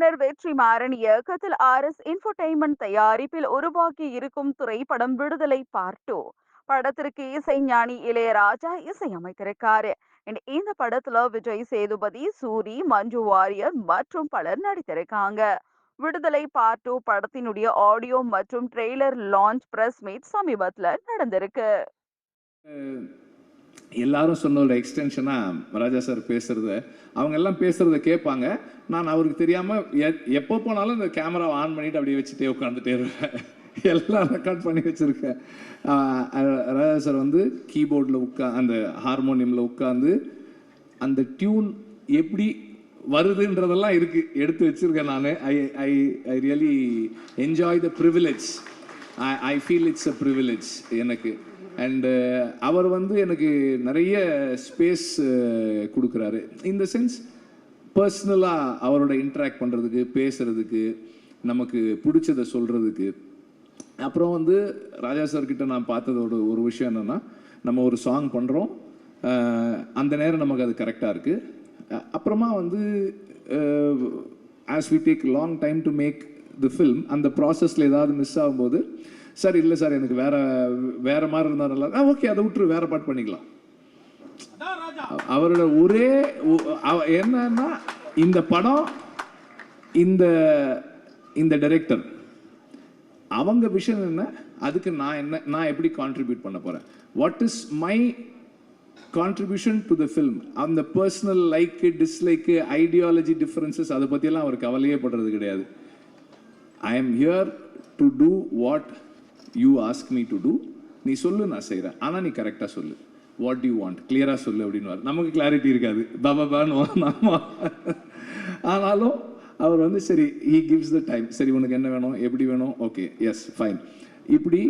இயக்குனர் வெற்றி மாறன் இயக்கத்தில் ஆர் எஸ் இன்ஃபர்டைன்மெண்ட் தயாரிப்பில் உருவாக்கி இருக்கும் திரைப்படம் விடுதலை பார்ட்டு படத்திற்கு இசைஞானி இளையராஜா இசையமைத்திருக்காரு. இந்த படத்துல விஜய் சேதுபதி சூரி மஞ்சு வாரியர் மற்றும் பலர் நடித்திருக்காங்க. விடுதலை பார்ட் டூ படத்தினுடைய ஆடியோ மற்றும் ட்ரெய்லர் லான்ச் பிரஸ் மீட் சமீபத்துல நடந்திருக்கு. எல்லாரும் சொன்ன ஒரு எக்ஸ்டென்ஷனாக ராஜா சார் பேசுகிறத அவங்க எல்லாம் பேசுகிறத கேட்பாங்க. நான் அவருக்கு தெரியாமல் எப்போ போனாலும் இந்த கேமராவை ஆன் பண்ணிட்டு அப்படியே வச்சுட்டே உட்காந்துட்டே இருப்பேன். எல்லாம் ரெக்கார்ட் பண்ணி வச்சுருக்கேன். ராஜா சார் வந்து கீபோர்டில் உட்கா அந்த ஹார்மோனியமில் உட்காந்து அந்த டியூன் எப்படி வருதுன்றதெல்லாம் இருக்கு எடுத்து வச்சிருக்கேன் நான். I I I really enjoy the privilege I I feel it's a privilege எனக்கு. அண்டு uh, அவர் வந்து எனக்கு நிறைய ஸ்பேஸ் uh, கொடுக்குறாரு. இந்த சென்ஸ் பர்சனலாக அவரோட இன்ட்ராக்ட் பண்ணுறதுக்கு பேசுகிறதுக்கு நமக்கு பிடிச்சதை சொல்கிறதுக்கு அப்புறம் வந்து ராஜா சார்கிட்ட நான் பார்த்ததோட ஒரு விஷயம் என்னென்னா நம்ம ஒரு சாங் பண்ணுறோம் uh, அந்த நேரம் நமக்கு அது கரெக்டாக இருக்குது அப்புறமா வந்து as we take long time to make the film அந்த ப்ராசஸில் ஏதாவது மிஸ் ஆகும்போது சார் இல்லை சார் எனக்கு வேற வேற மாதிரி இருந்தால் நல்லா ஓகே அதை விட்டுரு வேற பாட்டு பண்ணிக்கலாம். அவரோட ஒரே என்னன்னா இந்த படம் இந்த இந்த டைரக்டர் அவங்க விஷயம் என்ன? அதுக்கு நான் என்ன நான் எப்படி கான்ட்ரிபியூட் பண்ண போறேன்? What is my contribution to the film அந்த personal like dislike ideology differences அதை பற்றியெல்லாம் அவர் கவலையே படுறது கிடையாது. I am here to do what you ask me to do நீ சொல்லு நான் செய்கிறேன் ஆனால் நீ கரெக்டாக சொல்லு. வாட் யூ வாண்ட் கிளியராக சொல்லு அப்படின்னு நமக்கு கிளாரிட்டி இருக்காது. பாபாபான்னு ஆமாம் ஆனாலும் அவர் வந்து சரி ஹீ கிவ்ஸ் த டைம் சரி உனக்கு என்ன வேணும்? எப்படி வேணும்? ஓகே எஸ் ஃபைன் இப்படி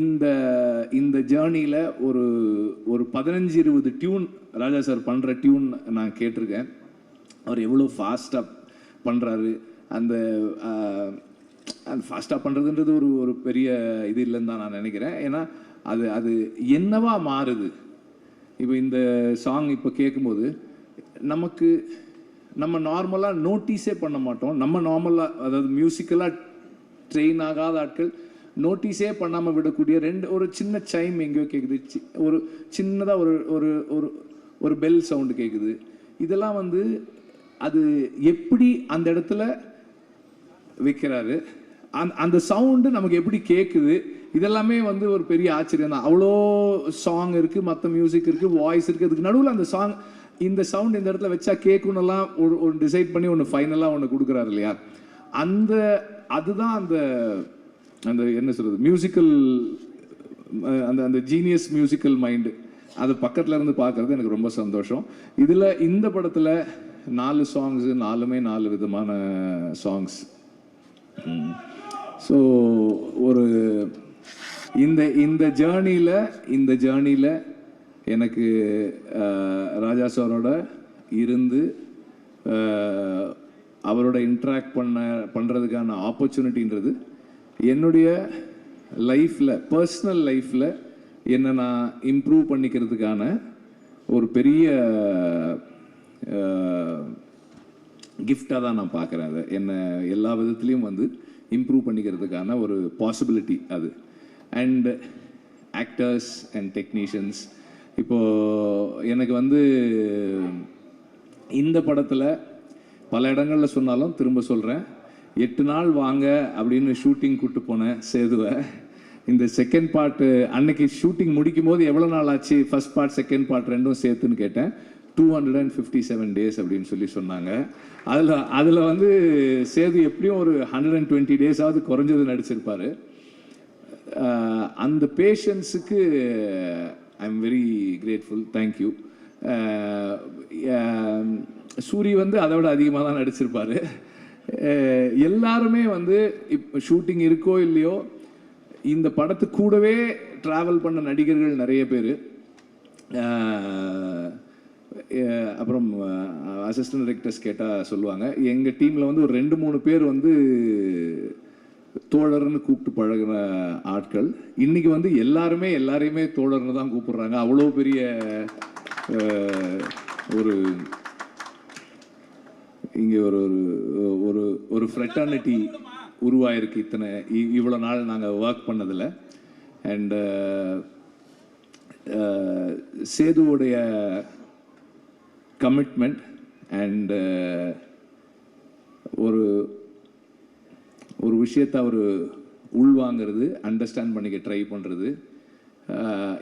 இந்த இந்த ஜேர்னியில் ஒரு ஒரு பதினஞ்சு இருபது டியூன் ராஜா சார் பண்ணுற டியூன் நான் கேட்டிருக்கேன். அவர் எவ்வளோ ஃபாஸ்ட்டாக பண்ணுறாரு அந்த அது ஃபாஸ்ட்டாக பண்ணுறதுன்றது ஒரு ஒரு பெரிய இது இல்லைன்னு தான் நான் நினைக்கிறேன். ஏன்னா அது அது என்னவா மாறுது? இப்போ இந்த சாங் இப்போ கேட்கும்போது நமக்கு நம்ம நார்மலாக நோட்டீஸே பண்ண மாட்டோம். நம்ம நார்மலாக அதாவது மியூசிக்கலாக ட்ரெயின் ஆகாத ஆட்கள் நோட்டீஸே பண்ணாமல் விடக்கூடிய ரெண்டு ஒரு சின்ன சைம் எங்கேயோ கேட்குது. சி- ஒரு சின்னதாக ஒரு ஒரு ஒரு ஒரு பெல் சவுண்டு கேட்குது. இதெல்லாம் வந்து அது எப்படி அந்த இடத்துல வைக்கிறாரு. அந்த அந்த சவுண்டு நமக்கு எப்படி கேட்குது இதெல்லாமே வந்து ஒரு பெரிய ஆச்சரியம் தான். அவ்வளோ சாங் இருக்குது மற்ற மியூசிக் இருக்குது வாய்ஸ் இருக்குது அதுக்கு நடுவில் அந்த சாங் இந்த சவுண்ட் இந்த இடத்துல வச்சா கேட்கணும்லாம் ஒரு ஒரு டிசைட் பண்ணி ஒன்று ஃபைனலாக ஒன்று கொடுக்குறாரு இல்லையா? அந்த அதுதான் அந்த அந்த என்ன சொல்கிறது மியூசிக்கல் அந்த அந்த ஜீனியஸ் மியூசிக்கல் மைண்டு அது பக்கத்தில் இருந்து பார்க்குறது எனக்கு ரொம்ப சந்தோஷம். இதில் இந்த படத்தில் நாலு சாங்ஸு நாலுமே நாலு விதமான சாங்ஸ் ஸோ ஒரு இந்த இந்த ஜேர்னியில் இந்த ஜேர்னியில் எனக்கு ராஜா சாரோட இருந்து அவரோட இன்ட்ராக்ட் பண்ண பண்ணுறதுக்கான ஆப்பர்ச்சுனிட்டின்றது என்னுடைய லைஃப்பில் பர்சனல் லைஃப்பில் என்னை நான் இம்ப்ரூவ் பண்ணிக்கிறதுக்கான ஒரு பெரிய கிஃப்டாக தான் நான் பார்க்குறேன் அதை. என்னை எல்லா விதத்துலேயும் வந்து இம்ப்ரூவ் பண்ணிக்கிறதுக்கான ஒரு பாசிபிலிட்டி அது. அண்ட் ஆக்டர்ஸ் அண்ட் டெக்னீஷியன்ஸ் இப்போது எனக்கு வந்து இந்த படத்தில் பல இடங்களில் சொன்னாலும் திரும்ப சொல்கிறேன் எட்டு நாள் வாங்க அப்படின்னு ஷூட்டிங் கூப்பிட்டு போனேன் சேதுவை இந்த செகண்ட் பார்ட்டு அன்னைக்கு ஷூட்டிங் முடிக்கும் போது எவ்வளோ நாள் ஆச்சு? ஃபர்ஸ்ட் பார்ட் செகண்ட் பார்ட் ரெண்டும் சேர்த்துன்னு கேட்டேன். Two hundred and fifty seven days அப்படின்னு சொல்லி சொன்னாங்க. அதில் அதில் வந்து சேது எப்படியும் ஒரு ஹண்ட்ரட் அண்ட் டுவெண்ட்டி டேஸாவது குறைஞ்சது நடிச்சிருப்பார். அந்த பேஷன்ஸுக்கு I am very grateful thank you Soori வந்து அதை விட அதிகமாக தான் நடிச்சிருப்பார். எல்லாருமே வந்து இப்போ ஷூட்டிங் இருக்கோ இல்லையோ இந்த படத்து கூடவே ட்ராவல் பண்ண நடிகர்கள் நிறைய பேர். அப்புறம் அசிஸ்டன்ட் டைரக்டர்ஸ் கேட்டால் சொல்லுவாங்க. எங்கள் டீமில் வந்து ஒரு ரெண்டு மூணு பேர் வந்து தோழர்னு கூப்பிட்டு பழகிற ஆட்கள். இன்றைக்கி வந்து எல்லாருமே எல்லாரையுமே தோழர்னு தான் கூப்பிடுறாங்க. அவ்வளோ பெரிய ஒரு இங்கே ஒரு ஒரு ஒரு ஒரு ஃப்ரெட்டர்னிட்டி உருவாயிருக்கு இத்தனை இ- இவ்வளோ நாள் நாங்கள் ஒர்க் பண்ணதில். அண்டு சேதுவுடைய கமிட்மெண்ட் அண்ட் uh, ஒரு ஒரு விஷயத்தை அவர் உள்வாங்கிறது அண்டர்ஸ்டாண்ட் பண்ணிக்க ட்ரை பண்ணுறது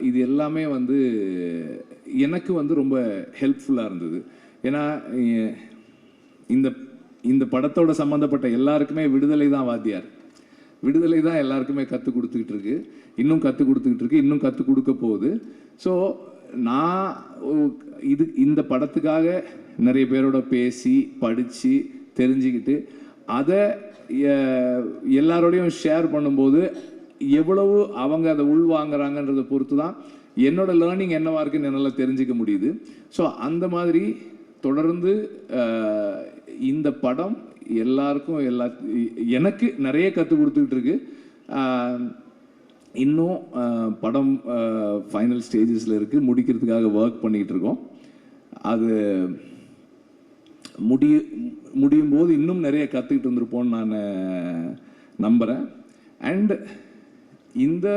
இது எல்லாமே வந்து எனக்கு வந்து ரொம்ப ஹெல்ப்ஃபுல்லாக இருந்தது. ஏன்னா இந்த இந்த படத்தோட சம்மந்தப்பட்ட எல்லாருக்குமே விடுதலை தான் வாத்தியார். விடுதலை தான் எல்லாருக்குமே கற்றுக் கொடுத்துக்கிட்டு இருக்கு. இன்னும் கற்றுக் கொடுத்துக்கிட்டு இருக்கு. இன்னும் கற்றுக் கொடுக்க போகுது. ஸோ நான் இது இந்த படத்துக்காக நிறைய பேரோட பேசி படித்து தெரிஞ்சுக்கிட்டு அதை எல்லாரோடையும் ஷேர் பண்ணும்போது எவ்வளவு அவங்க அதை உள்வாங்குறாங்கன்றதை பொறுத்து தான் என்னோடய லேர்னிங் என்னவா இருக்குன்னு என்னால் தெரிஞ்சுக்க முடியுது. ஸோ அந்த மாதிரி தொடர்ந்து இந்த படம் எல்லாருக்கும் எல்லா எனக்கு நிறைய கற்றுக் கொடுத்துக்கிட்டு இருக்கு. இன்னும் படம் ஃபைனல் ஸ்டேஜஸில் இருக்குது முடிக்கிறதுக்காக ஒர்க் பண்ணிகிட்டு இருக்கோம். அது முடிய முடியும் போது இன்னும் நிறைய கற்றுக்கிட்டு இருந்திருப்போம்னு நான் நம்புகிறேன் அண்ட் இந்த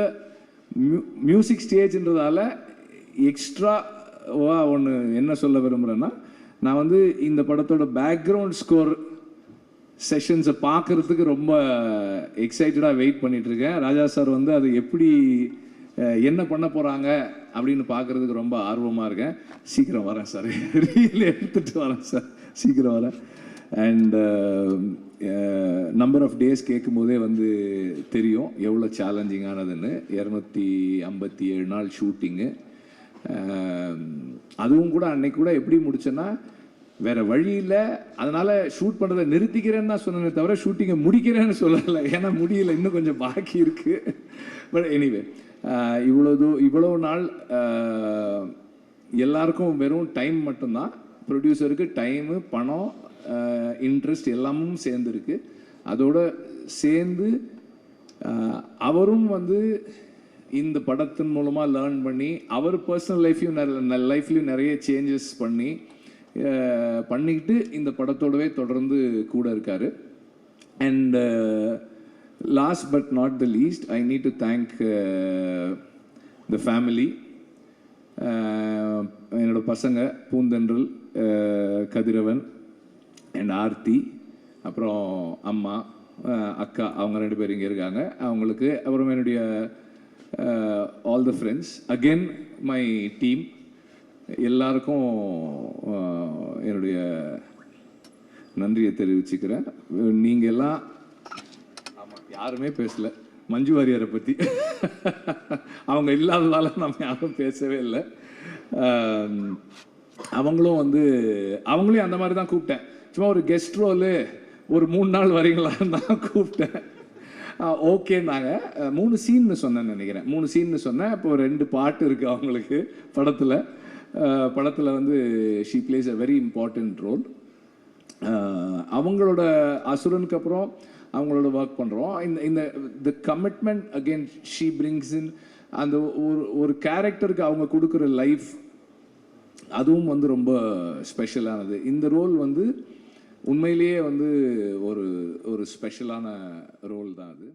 மியூ மியூசிக் ஸ்டேஜ்ன்றதால எக்ஸ்ட்ராவாக ஒன்று என்ன சொல்ல விரும்புகிறேன்னா நான் வந்து இந்த படத்தோட பேக்ரவுண்ட் ஸ்கோர் செஷன்ஸை பார்க்கறதுக்கு ரொம்ப uh, எக்ஸைட்டடாக வெயிட் பண்ணிகிட்ருக்கேன் ராஜா சார் வந்து அது எப்படி uh, என்ன பண்ண போகிறாங்க அப்படின்னு பார்க்கறதுக்கு ரொம்ப ஆர்வமாக இருக்கேன். சீக்கிரம் வரேன் சார். ரீல் எடுத்துகிட்டு வரேன் சார். சீக்கிரம் வரேன். அண்ட் நம்பர் ஆஃப் டேஸ் கேட்கும்போதே வந்து தெரியும். எவ்வளோ சேலஞ்சிங்கானதுன்னு இரநூத்தி ஐம்பத்தி ஏழு நாள் ஷூட்டிங்கு um, அதுவும் கூட அன்னைக்கு கூட எப்படி முடிச்சேன்னா வேற வழி இல்லை. அதனால ஷூட் பண்ணுறத நிறுத்திக்கிறேன்னு தான் சொன்னேனே தவிர ஷூட்டிங்கை முடிக்கிறேன்னு சொல்லலை. ஏன்னா முடியல. இன்னும் கொஞ்சம் பாக்கி இருக்கு. பட் எனிவே இவ்வளோ தூ இவ்வளோ நாள் எல்லாருக்கும் வெறும் டைம் மட்டும்தான். ப்ரொடியூசருக்கு டைமு பணம் இன்ட்ரெஸ்ட் எல்லாமும் சேர்ந்துருக்கு. அதோட சேர்ந்து அவரும் வந்து இந்த படத்தின் மூலமாக லேர்ன் பண்ணி அவர் பர்சனல் லைஃப்லையும் லைஃப்லையும் நிறைய சேஞ்சஸ் பண்ணி பண்ணிக்கிட்டு இந்த படத்தோடவே தொடர்ந்து கூட இருக்கார். And last but not the least I need to thank the family என்னோட பசங்க பூந்தென்றல் கதிரவன் அண்ட் ஆர்த்தி அப்புறம் அம்மா அக்கா அவங்க ரெண்டு பேர் இங்கே இருக்காங்க. அவங்களுக்கு அப்புறம் என்னுடைய all the friends again my team எல்லாருக்கும் என்னுடைய நன்றியை தெரிவிச்சுக்கிறேன். நீங்கள் எல்லாம் ஆமாம் யாருமே பேசல. மஞ்சு வாரியரை பற்றி அவங்க இல்லாததால நம்ம யாரும் பேசவே இல்லை. அவங்களும் வந்து அவங்களையும் அந்த மாதிரி தான் கூப்பிட்டேன். சும்மா ஒரு கெஸ்ட் ரோலு ஒரு மூணு நாள் வரீங்களான்னு தான் கூப்பிட்டேன். ஓகேன்னாங்க. மூணு சீன்னு சொன்னேன்னு நினைக்கிறேன். மூணு சீன்னு சொன்னேன். இப்போ ரெண்டு பாட்டு இருக்குது அவங்களுக்கு படத்தில். படத்தில் வந்து she plays a very important role அவங்களோட அசுரனுக்கு அப்புறம் அவங்களோட ஒர்க் பண்ணுறோம் இந்த இந்த the commitment again she brings in அந்த ஒரு ஒரு கேரக்டருக்கு அவங்க கொடுக்குற லைஃப் அதுவும் வந்து ரொம்ப ஸ்பெஷலானது இந்த ரோல் வந்து உண்மையிலேயே வந்து ஒரு ஒரு ஸ்பெஷலான ரோல் தான் அது.